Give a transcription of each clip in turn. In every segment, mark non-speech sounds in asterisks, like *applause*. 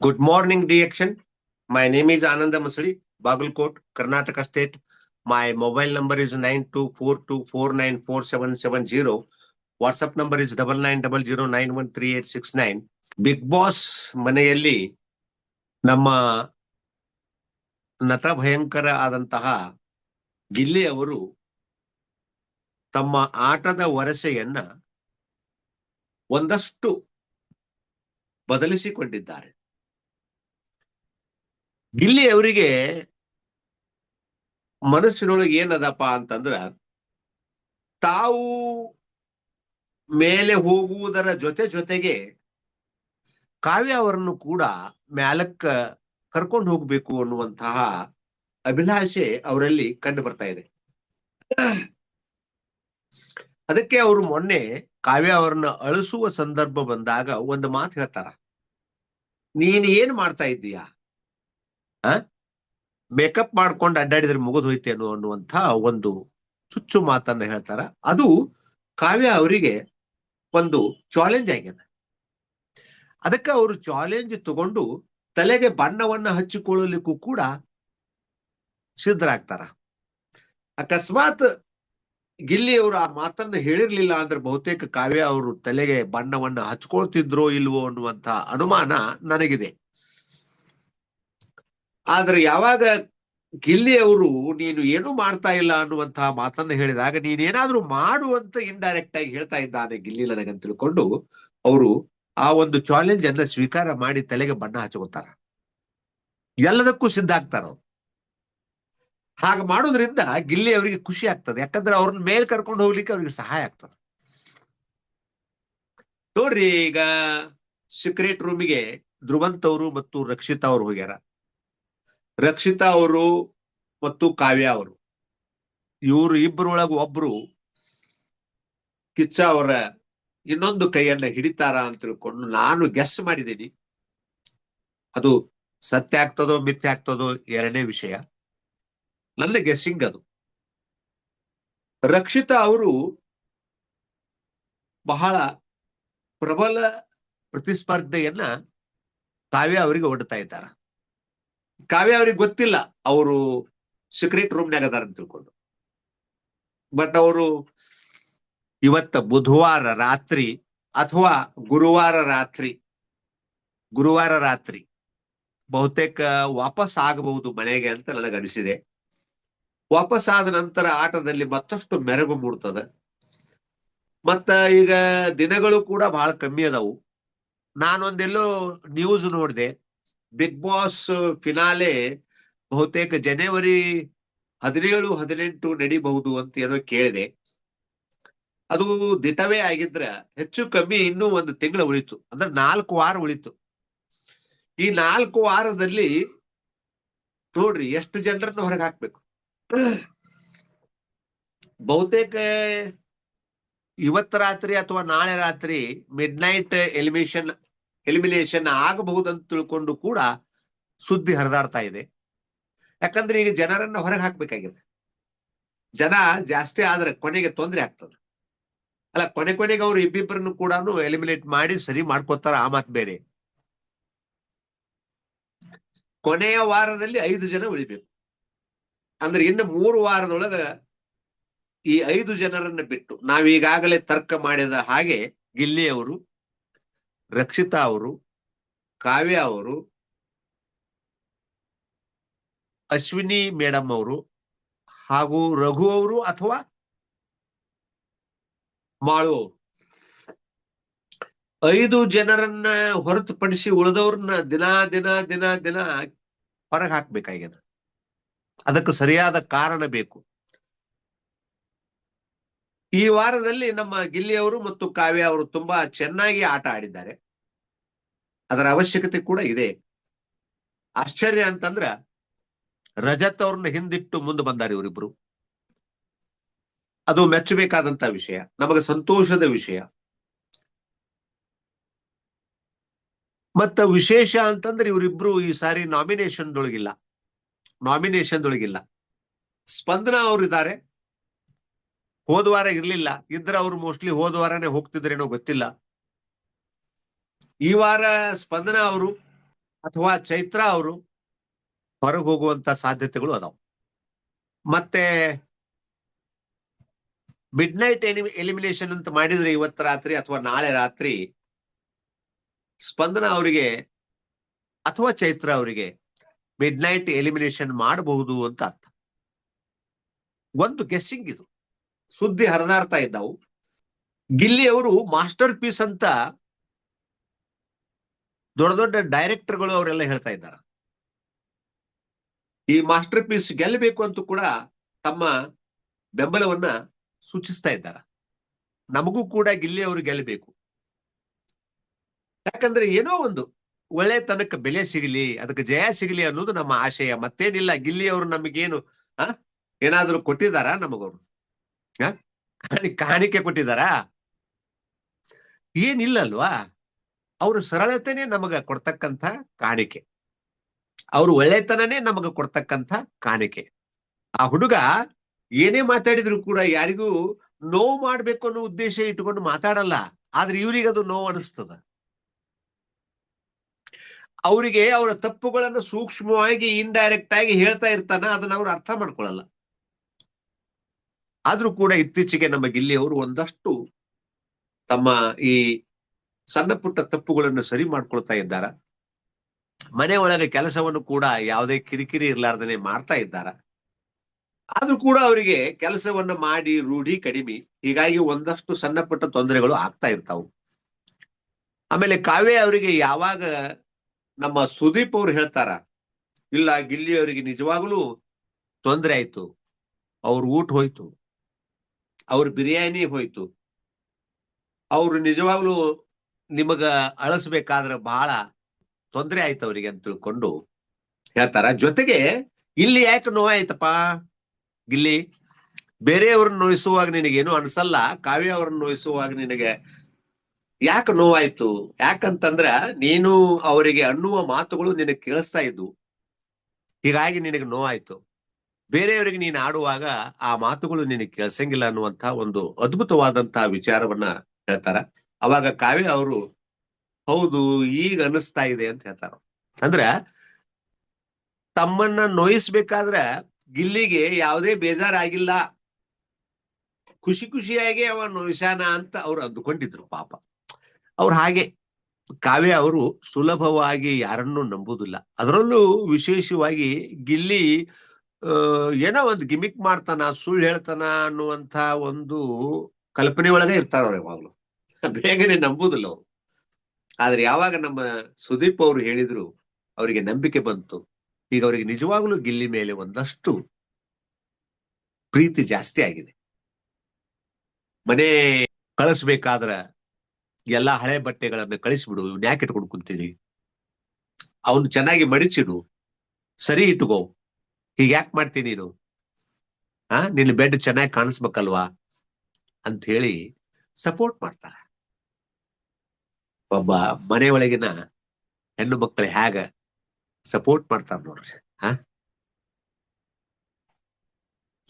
Good morning, Reaction. My name is Ananda Masri, Bagalkot, Karnataka State. My mobile number is nine two four two four nine four seven seven zero. WhatsApp number is double nine double zero nine one three eight six Tama Bigg Boss ಮನೆಯಲ್ಲಿ ನಮ್ಮ ನಟ ಭಯಂಕರ ಆದಂತಹ ಗಿಲ್ಲಿ ಅವರು ತಮ್ಮ ಆಟದ ವರಸೆಯನ್ನ ಒಂದಷ್ಟು ಬದಲಿಸಿಕೊಂಡಿದ್ದಾರೆ ಗಿಲ್ಲಿ ಅವರಿಗೆ ಮನಸ್ಸಿನೊಳಗೆ ಏನದಪ್ಪ ಅಂತಂದ್ರ ತಾವು ಮೇಲೆ ಹೋಗುವುದರ ಜೊತೆ ಜೊತೆಗೆ ಕಾವ್ಯ ಅವರನ್ನು ಕೂಡ ಮ್ಯಾಲಕ್ಕ ಕರ್ಕೊಂಡು ಹೋಗ್ಬೇಕು ಅನ್ನುವಂತಹ ಅಭಿಲಾಷೆ ಅವರಲ್ಲಿ ಕಂಡು ಬರ್ತಾ ಇದೆ. ಅದಕ್ಕೆ ಅವರು ಮೊನ್ನೆ ಕಾವ್ಯ ಅವರನ್ನ ಅಳಿಸುವ ಸಂದರ್ಭ ಬಂದಾಗ ಒಂದು ಮಾತು ಹೇಳ್ತಾರ, ನೀನ್ ಏನ್ ಮಾಡ್ತಾ ಇದ್ದೀಯಾ? ಮೇಕಪ್ ಮಾಡ್ಕೊಂಡು ಅಡ್ಡಾಡಿದ್ರೆ ಮುಗಿದು ಹೋಯ್ತೇನೋ ಅನ್ನುವಂತ ಒಂದು ಚುಚ್ಚು ಮಾತನ್ನ ಹೇಳ್ತಾರ. ಅದು ಕಾವ್ಯ ಅವರಿಗೆ ಒಂದು ಚಾಲೆಂಜ್ ಆಗಿದೆ. ಅದಕ್ಕೆ ಅವರು ಚಾಲೆಂಜ್ ತಗೊಂಡು ತಲೆಗೆ ಬಣ್ಣವನ್ನ ಹಚ್ಚಿಕೊಳ್ಳಲಿಕ್ಕೂ ಕೂಡ ಸಿದ್ಧರಾಗ್ತಾರ. ಅಕಸ್ಮಾತ್ ಗಿಲ್ಲಿ ಅವರು ಆ ಮಾತನ್ನ ಹೇಳಿರ್ಲಿಲ್ಲ ಅಂದ್ರೆ ಬಹುತೇಕ ಕಾವ್ಯ ಅವರು ತಲೆಗೆ ಬಣ್ಣವನ್ನ ಹಚ್ಕೊಳ್ತಿದ್ರೋ ಇಲ್ವೋ ಅನ್ನುವಂತ ಅನುಮಾನ ನನಗಿದೆ. ಆದ್ರೆ ಯಾವಾಗ ಗಿಲ್ಲಿ ಅವರು ನೀನು ಏನು ಮಾಡ್ತಾ ಇಲ್ಲ ಅನ್ನುವಂತಹ ಮಾತನ್ನ ಹೇಳಿದಾಗ ನೀನೇನಾದ್ರೂ ಮಾಡು ಅಂತ ಇಂಡೈರೆಕ್ಟ್ ಆಗಿ ಹೇಳ್ತಾ ಇದ್ದಾನೆ ಗಿಲ್ಲಿ ನನಗಂತ ತಿಳ್ಕೊಂಡು ಅವರು ಆ ಒಂದು ಚಾಲೆಂಜ್ ಅನ್ನ ಸ್ವೀಕಾರ ಮಾಡಿ ತಲೆಗೆ ಬಣ್ಣ ಹಚ್ಕೋತಾರ ಎಲ್ಲದಕ್ಕೂ ಸಿದ್ಧ ಆಗ್ತಾರ ಅವ್ರು. ಹಾಗೆ ಮಾಡೋದ್ರಿಂದ ಗಿಲ್ಲಿ ಅವರಿಗೆ ಖುಷಿ ಆಗ್ತದೆ. ಯಾಕಂದ್ರೆ ಅವ್ರನ್ನ ಮೇಲ್ ಕರ್ಕೊಂಡು ಹೋಗ್ಲಿಕ್ಕೆ ಅವ್ರಿಗೆ ಸಹಾಯ ಆಗ್ತದೆ. ನೋಡ್ರಿ ಈಗ ಸೀಕ್ರೆಟ್ ರೂಮಿಗೆ ಧ್ರುವಂತ್ ಅವರು ಮತ್ತು ರಕ್ಷಿತಾ ಅವರು ಹೋಗ್ಯಾರ. ರಕ್ಷಿತಾ ಅವರು ಮತ್ತು ಕಾವ್ಯ ಅವರು. ಇವರು ಇಬ್ಬರೊಳಗ ಒಬ್ರು ಕಿಚ್ಚ ಅವರ ಇನ್ನೊಂದು ಕೈಯನ್ನ ಹಿಡಿತಾರ ಅಂತ ತಿಳ್ಕೊಂಡು ನಾನು ಗೆಸ್ ಮಾಡಿದ್ದೀನಿ. ಅದು ಸತ್ಯ ಆಗ್ತದೋ ಮಿಥ್ಯ ಆಗ್ತದೋ ಎರಡನೇ ವಿಷಯ. ನನ್ನ ಗೆಸ್ಸಿಂಗ್ ಅದು. ರಕ್ಷಿತಾ ಅವರು ಬಹಳ ಪ್ರಬಲ ಪ್ರತಿಸ್ಪರ್ಧೆಯನ್ನ ಕಾವ್ಯ ಅವರಿಗೆ ಒಡ್ತಾ ಇದ್ದಾರ. ಕಾವ್ಯ ಅವ್ರಿಗೆ ಗೊತ್ತಿಲ್ಲ. ಅವರು ಸೀಕ್ರೆಟ್ ರೂಮ್ನಾಗ ಅದಾರ ಅಂತ ತಿಳ್ಕೊಂಡು. ಬಟ್ ಅವರು ಇವತ್ತ ಬುಧವಾರ ರಾತ್ರಿ ಅಥವಾ ಗುರುವಾರ ರಾತ್ರಿ ಗುರುವಾರ ರಾತ್ರಿ ಬಹುತೇಕ ವಾಪಸ್ ಆಗಬಹುದು ಮನೆಗೆ ಅಂತ ನನಗೆ ಅನಿಸಿದೆ. ವಾಪಸ್ ಆದ ನಂತರ ಆಟದಲ್ಲಿ ಮತ್ತಷ್ಟು ಮೆರಗು ಮೂಡ್ತದ. ಮತ್ತ ಈಗ ದಿನಗಳು ಕೂಡ ಬಹಳ ಕಮ್ಮಿ ಅದಾವು. ನಾನೊಂದೆಲ್ಲೋ ನ್ಯೂಸ್ ನೋಡಿದೆ. ಬಿಗ್ ಬಾಸ್ ಫಿನಾಲೆ ಬಹುತೇಕ ಜನವರಿ ಹದಿನೇಳು, ಹದಿನೆಂಟು ನಡಿಬಹುದು ಅಂತ ಏನೋ ಕೇಳಿದೆ. ಅದು ದಿಟವೇ ಆಗಿದ್ರ ಹೆಚ್ಚು ಕಮ್ಮಿ ಇನ್ನೂ ಒಂದು ತಿಂಗಳು ಉಳಿತು. ಅಂದ್ರೆ ನಾಲ್ಕು ವಾರ ಉಳಿತು. ಈ ನಾಲ್ಕು ವಾರದಲ್ಲಿ ನೋಡ್ರಿ ಎಷ್ಟು ಜನರನ್ನು ಹೊರಗೆ ಹಾಕ್ಬೇಕು. ಬಹುತೇಕ ಇವತ್ತು ರಾತ್ರಿ ಅಥವಾ ನಾಳೆ ರಾತ್ರಿ ಮಿಡ್ ನೈಟ್ ಎಲಿಮಿನೇಷನ್ ಎಲಿಮಿನೇಷನ್ ಆಗಬಹುದಂತ ತಿಳ್ಕೊಂಡು ಕೂಡ ಸುದ್ದಿ ಹರಿದಾಡ್ತಾ ಇದೆ. ಯಾಕಂದ್ರೆ ಈಗ ಜನರನ್ನ ಹೊರಗೆ ಹಾಕ್ಬೇಕಾಗಿದೆ. ಜನ ಜಾಸ್ತಿ ಆದ್ರೆ ಕೊನೆಗೆ ತೊಂದರೆ ಆಗ್ತದೆ. ಅಲ್ಲ, ಕೊನೆ ಕೊನೆಗೆ ಅವ್ರು ಇಬ್ಬಿಬ್ಬರನ್ನು ಕೂಡ ಎಲಿಮಿನೇಟ್ ಮಾಡಿ ಸರಿ ಮಾಡ್ಕೋತಾರ, ಆ ಮಾತು ಬೇರೆ. ಕೊನೆಯ ವಾರದಲ್ಲಿ ಐದು ಜನ ಉಳಿಬೇಕು. ಅಂದ್ರೆ ಇನ್ನು ಮೂರು ವಾರದೊಳಗ ಈ ಐದು ಜನರನ್ನ ಬಿಟ್ಟು ನಾವೀಗಾಗಲೇ ತರ್ಕ ಮಾಡಿದ ಹಾಗೆ ಗಿಲ್ಲಿ ಅವರು ರಕ್ಷಿತಾ ಅವರು, ಕಾವ್ಯ ಅವರು, ಅಶ್ವಿನಿ ಮೇಡಮ್ ಅವರು ಹಾಗೂ ರಘು ಅವರು ಅಥವಾ ಮಾಳು ಅವರು. ಐದು ಜನರನ್ನ ಹೊರತುಪಡಿಸಿ ಉಳಿದವ್ರನ್ನ ದಿನ ದಿನ ದಿನ ದಿನ ಹೊರಗೆ ಹಾಕ್ಬೇಕಾಗ್ಯದ ಅದಕ್ಕೆ ಸರಿಯಾದ ಕಾರಣ ಬೇಕು. ಈ ವಾರದಲ್ಲಿ ನಮ್ಮ ಗಿಲ್ಲಿಯವರು ಮತ್ತು ಕಾವ್ಯ ಅವರು ತುಂಬಾ ಚೆನ್ನಾಗಿ ಆಟ ಆಡಿದ್ದಾರೆ. ಅದರ ಅವಶ್ಯಕತೆ ಕೂಡ ಇದೆ. ಆಶ್ಚರ್ಯ ಅಂತಂದ್ರ ರಜತ್ ಅವ್ರನ್ನ ಹಿಂದಿಟ್ಟು ಮುಂದೆ ಬಂದಾರೆ ಇವರಿಬ್ರು. ಅದು ಮೆಚ್ಚಬೇಕಾದಂತ ವಿಷಯ, ನಮಗೆ ಸಂತೋಷದ ವಿಷಯ. ಮತ್ತ ವಿಶೇಷ ಅಂತಂದ್ರೆ ಇವರಿಬ್ರು ಈ ಸಾರಿ ನಾಮಿನೇಷನ್ ದೊಳಗಿಲ್ಲ. ನಾಮಿನೇಷನ್ ದೊಳಗಿಲ್ಲ. ಸ್ಪಂದನಾ ಅವರಿದ್ದಾರೆ. ಹೋದ ವಾರ ಇರ್ಲಿಲ್ಲ. ಇದ್ರ ಅವ್ರು ಮೋಸ್ಟ್ಲಿ ಹೋದ ವಾರನೇ ಹೋಗ್ತಿದ್ರೇನೋ ಗೊತ್ತಿಲ್ಲ. ಈ ವಾರ ಸ್ಪಂದನ ಅವರು ಅಥವಾ ಚೈತ್ರ ಅವರು ಹೊರಗೆ ಹೋಗುವಂತ ಸಾಧ್ಯತೆಗಳು ಅದಾವ. ಮತ್ತೆ ಮಿಡ್ ನೈಟ್ ಎಲಿಮಿನೇಷನ್ ಅಂತ ಮಾಡಿದ್ರೆ ಇವತ್ತು ರಾತ್ರಿ ಅಥವಾ ನಾಳೆ ರಾತ್ರಿ ಸ್ಪಂದನ ಅವರಿಗೆ ಅಥವಾ ಚೈತ್ರ ಅವರಿಗೆ ಮಿಡ್ ನೈಟ್ ಎಲಿಮಿನೇಷನ್ ಮಾಡಬಹುದು ಅಂತ ಅರ್ಥ. ಒಂದು ಗೆಸ್ಸಿಂಗ್ ಇದು. ಸುದ್ದಿ ಹರಿದಾಡ್ತಾ ಇದ್ದವು. ಗಿಲ್ಲಿ ಅವರು ಮಾಸ್ಟರ್ ಪೀಸ್ ಅಂತ ದೊಡ್ಡ ದೊಡ್ಡ ಡೈರೆಕ್ಟರ್ಗಳು ಅವರೆಲ್ಲ ಹೇಳ್ತಾ ಇದ್ದಾರೆ. ಈ ಮಾಸ್ಟರ್ ಪೀಸ್ ಗೆಲ್ಲಬೇಕು ಅಂತ ಕೂಡ ತಮ್ಮ ಬೆಂಬಲವನ್ನ ಸೂಚಿಸ್ತಾ ಇದ್ದಾರೆ. ನಮಗೂ ಕೂಡ ಗಿಲ್ಲಿ ಅವರು ಗೆಲ್ಲಬೇಕು. ಯಾಕಂದ್ರೆ ಏನೋ ಒಂದು ಒಳ್ಳೆತನಕ್ಕೆ ಬೆಲೆ ಸಿಗಲಿ, ಅದಕ್ಕೆ ಜಯ ಸಿಗಲಿ ಅನ್ನೋದು ನಮ್ಮ ಆಶಯ. ಮತ್ತೇನಿಲ್ಲ, ಗಿಲ್ಲಿ ಅವರು ನಮಗೇನು, ಆ ಕೊಟ್ಟಿದ್ದಾರಾ ಕೊಟ್ಟಿದಾರಾ ನಮಗವ್ರು? ಕಾಣಿಕೆ ಕೊಟ್ಟಿದಾರಾ ಏನಿಲ್ಲ ಅಲ್ವಾ ಅವ್ರ ಸರಳತೆನೆ ನಮಗ ಕೊಡ್ತಕ್ಕಂಥ ಕಾಣಿಕೆ. ಅವ್ರ ಒಳ್ಳೆತನನೇ ನಮಗ ಕೊಡ್ತಕ್ಕಂಥ ಕಾಣಿಕೆ. ಆ ಹುಡುಗ ಏನೇ ಮಾತಾಡಿದ್ರು ಕೂಡ ಯಾರಿಗೂ ನೋವು ಮಾಡ್ಬೇಕು ಅನ್ನೋ ಉದ್ದೇಶ ಇಟ್ಕೊಂಡು ಮಾತಾಡಲ್ಲ. ಆದ್ರೆ ಇವ್ರಿಗೆ ಅದು ನೋವು ಅನಿಸ್ತದ. ಅವರಿಗೆ ಅವರ ತಪ್ಪುಗಳನ್ನು ಸೂಕ್ಷ್ಮವಾಗಿ ಇಂಡೈರೆಕ್ಟ್ ಆಗಿ ಹೇಳ್ತಾ ಇರ್ತಾನ. ಅದನ್ನ ಅವ್ರು ಅರ್ಥ ಮಾಡ್ಕೊಳ್ಳಲ್ಲ ಆದ್ರೂ ಕೂಡ ಇತ್ತೀಚೆಗೆ ನಮ್ಮ ಗಿಲ್ಲಿಯವರು ಒಂದಷ್ಟು ತಮ್ಮ ಈ ಸಣ್ಣ ಪುಟ್ಟ ತಪ್ಪುಗಳನ್ನು ಸರಿ ಮಾಡ್ಕೊಳ್ತಾ ಇದ್ದಾರ. ಮನೆ ಒಳಗೆ ಕೆಲಸವನ್ನು ಕೂಡ ಯಾವುದೇ ಕಿರಿಕಿರಿ ಇರ್ಲಾರ್ದನೆ ಮಾಡ್ತಾ ಇದ್ದಾರ. ಆದ್ರೂ ಕೂಡ ಅವರಿಗೆ ಕೆಲಸವನ್ನ ಮಾಡಿ, ರೂಢಿ, ಕಡಿಮೆ. ಹೀಗಾಗಿ ಒಂದಷ್ಟು ಸಣ್ಣ ಪುಟ್ಟ ತೊಂದರೆಗಳು ಆಗ್ತಾ ಇರ್ತಾವು. ಆಮೇಲೆ ಕಾವ್ಯ ಅವರಿಗೆ ಯಾವಾಗ ನಮ್ಮ ಸುದೀಪ್ ಅವ್ರು ಹೇಳ್ತಾರ, ಇಲ್ಲ, ಗಿಲ್ಲಿ ಅವರಿಗೆ ನಿಜವಾಗ್ಲೂ ತೊಂದರೆ ಆಯ್ತು. ಅವ್ರ ಊಟ ಹೋಯ್ತು. ಅವ್ರ ಬಿರಿಯಾನಿ ಹೋಯ್ತು. ಅವ್ರು ನಿಜವಾಗ್ಲೂ ನಿಮಗ ಅಳಸಬೇಕಾದ್ರ ಬಹಳ ತೊಂದರೆ ಆಯ್ತು ಅವರಿಗೆ ಅಂತ ತಿಳ್ಕೊಂಡು ಹೇಳ್ತಾರ. ಜೊತೆಗೆ ಇಲ್ಲಿ ಯಾಕೆ ನೋವಾಯ್ತಪ್ಪ? ಇಲ್ಲಿ ಬೇರೆಯವ್ರನ್ನ ನೋಯಿಸುವಾಗ ನಿನಗೇನು ಅನ್ಸಲ್ಲ? ಕಾವ್ಯ ಅವ್ರನ್ನ ನೋಯಿಸುವಾಗ ನಿನಗೆ ಯಾಕೆ ನೋವಾಯ್ತು? ಯಾಕಂತಂದ್ರ ನೀನು ಅವರಿಗೆ ಅನ್ನುವ ಮಾತುಗಳು ನಿನಗೆ ಕೇಳಿಸ್ತಾ ಇದ್ವು. ಹೀಗಾಗಿ ನಿನಗೆ ನೋವಾಯ್ತು. ಬೇರೆಯವರಿಗೆ ನೀನು ಆಡುವಾಗ ಆ ಮಾತುಗಳು ನಿನಗೆ ಕೇಳಿಸಂಗಿಲ್ಲ ಅನ್ನುವಂತ ಒಂದು ಅದ್ಭುತವಾದಂತಹ ವಿಚಾರವನ್ನ ಹೇಳ್ತಾರ. ಅವಾಗ ಕಾವ್ಯ ಅವರು, ಹೌದು, ಈಗ ಅನಿಸ್ತಾ ಇದೆ ಅಂತ ಹೇಳ್ತಾರ ಅಂದ್ರ ತಮ್ಮನ್ನ ನೋಯಿಸ್ಬೇಕಾದ್ರ ಗಿಲ್ಲಿಗೆ ಯಾವುದೇ ಬೇಜಾರಾಗಿಲ್ಲ. ಖುಷಿ ಖುಷಿಯಾಗಿ ಅವ ನೋಯಿಸಾನ ಅಂತ ಅವ್ರು ಅಂದುಕೊಂಡಿದ್ರು ಪಾಪ. ಅವ್ರು ಹಾಗೆ. ಕಾವ್ಯ ಅವರು ಸುಲಭವಾಗಿ ಯಾರನ್ನೂ ನಂಬುದಿಲ್ಲ. ಅದರಲ್ಲೂ ವಿಶೇಷವಾಗಿ ಗಿಲ್ಲಿ ಏನೋ ಒಂದು ಗಿಮಿಕ್ ಮಾಡ್ತಾನ, ಸುಳ್ಳು ಹೇಳ್ತಾನ ಅನ್ನುವಂತ ಒಂದು ಕಲ್ಪನೆ ಒಳಗೆ ಇರ್ತಾರ ಅವ್ರು ಯಾವಾಗ್ಲು. *laughs* ಬೇಗನೆ ನಂಬುದಿಲ್ಲ ಅವ್ರು. ಆದ್ರೆ ಯಾವಾಗ ನಮ್ಮ ಸುದೀಪ್ ಅವರು ಹೇಳಿದ್ರು, ಅವರಿಗೆ ನಂಬಿಕೆ ಬಂತು, ಈಗ ಅವರಿಗೆ ನಿಜವಾಗ್ಲೂ ಗಿಲ್ಲಿ ಮೇಲೆ ಒಂದಷ್ಟು ಪ್ರೀತಿ ಜಾಸ್ತಿ ಆಗಿದೆ. ಮನೆ ಕಳಿಸ್ಬೇಕಾದ್ರ ಎಲ್ಲಾ ಹಳೆ ಬಟ್ಟೆಗಳನ್ನ ಕಳಿಸ್ಬಿಡು, ಇವ್ನ ಯಾಕೆ ಇಟ್ಕೊಂಡು ಕುಂತೀರಿ ಅವನು ಚೆನ್ನಾಗಿ ಮಡಿಚಿಡು, ಸರಿ ಇಟ್ಕೋ. ಹೀಗೆ ಯಾಕೆ ಮಾಡ್ತೀನಿ ನೀನು? ಆ, ನಿನ್ನ ಬೆಡ್ ಚೆನ್ನಾಗಿ ಕಾಣಿಸ್ಬೇಕಲ್ವಾ? ಅಂತ ಹೇಳಿ ಸಪೋರ್ಟ್ ಮಾಡ್ತಾರೆ. ಒಬ್ಬ ಒಳಗಿನ ಹೆಣ್ಣು ಮಕ್ಕಳು ಹೇಗ ಸಪೋರ್ಟ್ ಮಾಡ್ತಾರ ನೋಡ್ರಿ ಹಾ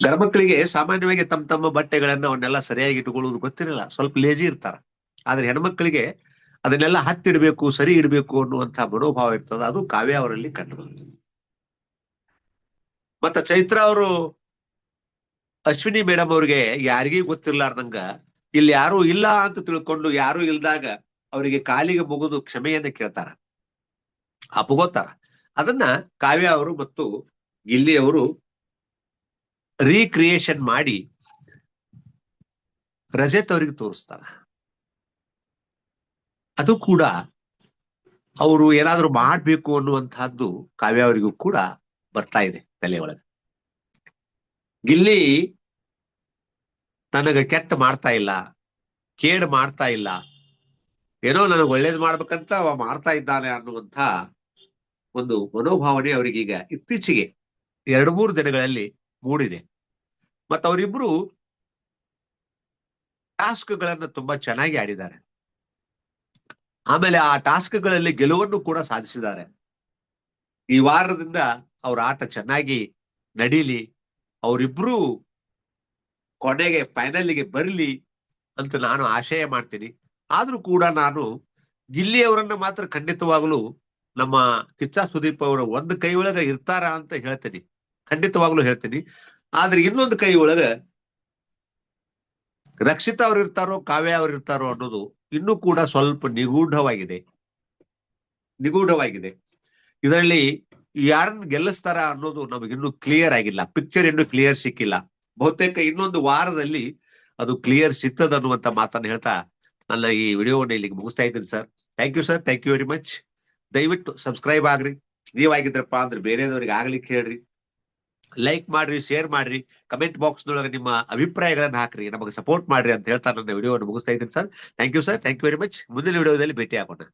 ಗಂಡ್ಮಕ್ಳಿಗೆ ಸಾಮಾನ್ಯವಾಗಿ ತಮ್ಮ ತಮ್ಮ ಬಟ್ಟೆಗಳನ್ನ ಅವನ್ನೆಲ್ಲ ಸರಿಯಾಗಿ ಇಟ್ಕೊಳ್ಳೋದು ಗೊತ್ತಿರಲ್ಲ, ಸ್ವಲ್ಪ ಲೇಜಿ ಇರ್ತಾರ. ಆದ್ರೆ ಹೆಣ್ಮಕ್ಳಿಗೆ ಅದನ್ನೆಲ್ಲ ಹತ್ತಿಡ್ಬೇಕು, ಸರಿ ಇಡಬೇಕು ಅನ್ನುವಂತ ಮನೋಭಾವ ಇರ್ತದ, ಅದು ಕಾವ್ಯ ಅವರಲ್ಲಿ ಕಂಡು ಮತ್ತ ಚೈತ್ರ ಅವರು ಅಶ್ವಿನಿ ಮೇಡಮ್ ಅವ್ರಿಗೆ ಯಾರಿಗೂ ಗೊತ್ತಿರ್ಲಾರ್ದಂಗ ಇಲ್ಲಿ ಯಾರು ಇಲ್ಲ ಅಂತ ತಿಳ್ಕೊಂಡು ಯಾರು ಇಲ್ದಾಗ ಅವರಿಗೆ ಕಾಲಿಗೆ ಮುಗಿದು ಕ್ಷಮೆಯನ್ನ ಕೇಳ್ತಾರ. ಅಪಗೋತಾರ ಅದನ್ನ ಕಾವ್ಯ ಅವರು ಮತ್ತು ಗಿಲ್ಲಿ ಅವರು ರೀಕ್ರಿಯೇಷನ್ ಮಾಡಿ ರಜತ್ ಅವರಿಗೆ ತೋರಿಸ್ತಾರ. ಅದು ಕೂಡ ಅವರು ಏನಾದ್ರು ಮಾಡ್ಬೇಕು ಅನ್ನುವಂತಹದ್ದು ಕಾವ್ಯ ಅವರಿಗೂ ಕೂಡ ಬರ್ತಾ ಇದೆ. ತಲೆ ಗಿಲ್ಲಿ ತನಗ ಕೆಟ್ಟ ಮಾಡ್ತಾ ಇಲ್ಲ, ಕೇಡ್ ಮಾಡ್ತಾ ಇಲ್ಲ, ಏನೋ ನನಗೆ ಒಳ್ಳೇದು ಮಾಡ್ಬೇಕಂತ ಅವ ಮಾಡ್ತಾ ಇದ್ದಾನೆ ಅನ್ನುವಂಥ ಒಂದು ಮನೋಭಾವನೆ ಅವರಿಗೀಗ ಇತ್ತೀಚೆಗೆ ಎರಡು ಮೂರು ದಿನಗಳಲ್ಲಿ ಮೂಡಿದೆ. ಮತ್ತ ಅವರಿಬ್ರು ಟಾಸ್ಕ್ ಗಳನ್ನ ತುಂಬಾ ಚೆನ್ನಾಗಿ ಆಡಿದ್ದಾರೆ. ಆಮೇಲೆ ಆ ಟಾಸ್ಕ್ಗಳಲ್ಲಿ ಗೆಲುವನ್ನು ಕೂಡ ಸಾಧಿಸಿದ್ದಾರೆ. ಈ ವಾರದಿಂದ ಅವ್ರ ಆಟ ಚೆನ್ನಾಗಿ ನಡೀಲಿ, ಅವರಿಬ್ರು ಕೊನೆಗೆ ಫೈನಲ್ಗೆ ಬರಲಿ ಅಂತ ನಾನು ಆಶಯ ಮಾಡ್ತೀನಿ. ಆದ್ರೂ ಕೂಡ ನಾನು ಗಿಲ್ಲಿ ಅವರನ್ನ ಮಾತ್ರ ಖಂಡಿತವಾಗಲೂ ನಮ್ಮ ಕಿಚ್ಚ ಸುದೀಪ್ ಅವರು ಒಂದು ಕೈ ಒಳಗ ಇರ್ತಾರ ಅಂತ ಹೇಳ್ತೀನಿ. ಖಂಡಿತವಾಗ್ಲೂ ಹೇಳ್ತೀನಿ. ಆದ್ರೆ ಇನ್ನೊಂದು ಕೈ ಒಳಗ ರಕ್ಷಿತಾ ಅವ್ರು ಇರ್ತಾರೋ, ಕಾವ್ಯ ಅವ್ರು ಇರ್ತಾರೋ ಅನ್ನೋದು ಇನ್ನೂ ಕೂಡ ಸ್ವಲ್ಪ ನಿಗೂಢವಾಗಿದೆ. ನಿಗೂಢವಾಗಿದೆ. ಇದರಲ್ಲಿ ಯಾರನ್ನ ಗೆಲ್ಲಿಸ್ತಾರ ಅನ್ನೋದು ನಮಗಿನ್ನೂ ಕ್ಲಿಯರ್ ಆಗಿಲ್ಲ. ಪಿಕ್ಚರ್ ಇನ್ನೂ ಕ್ಲಿಯರ್ ಸಿಕ್ಕಿಲ್ಲ. ಬಹುತೇಕ ಇನ್ನೊಂದು ವಾರದಲ್ಲಿ ಅದು ಕ್ಲಿಯರ್ ಸಿಗ್ತದ ಅನ್ನುವಂತ ಮಾತನ್ನು ಹೇಳ್ತಾ ನನ್ನ ಈ ವಿಡಿಯೋವನ್ನು ಇಲ್ಲಿಗೆ ಮುಗಿಸ್ತಾ ಇದ್ದೀನಿ sir thank you sir thank you very much ದಯವಿಟ್ಟು ಸಬ್ಸ್ಕ್ರೈಬ್ ಆಗ್ರಿ. ನೀವಾಗಿದ್ರಪ್ಪ ಅಂದ್ರೆ ಬೇರೆದವ್ರಿಗೆ ಆಗ್ಲಿಕ್ಕೆ ಹೇಳ್ರಿ. ಲೈಕ್ ಮಾಡ್ರಿ ಶೇರ್ ಮಾಡ್ರಿ. ಕಮೆಂಟ್ ಬಾಕ್ಸ್ ನೊಳಗೆ ನಿಮ್ಮ ಅಭಿಪ್ರಾಯಗಳನ್ನ ಹಾಕ್ರಿ. ನಮಗೆ ಸಪೋರ್ಟ್ ಮಾಡ್ರಿ ಅಂತ ಹೇಳ್ತಾ ನನ್ನ ವಿಡಿಯೋವನ್ನು ಮುಗಿಸ್ತಾ ಇದ್ದೀನಿ sir thank you sir thank you very much ಮುಂದಿನ ವಿಡಿಯೋದಲ್ಲಿ ಭೇಟಿ ಆಗೋಣ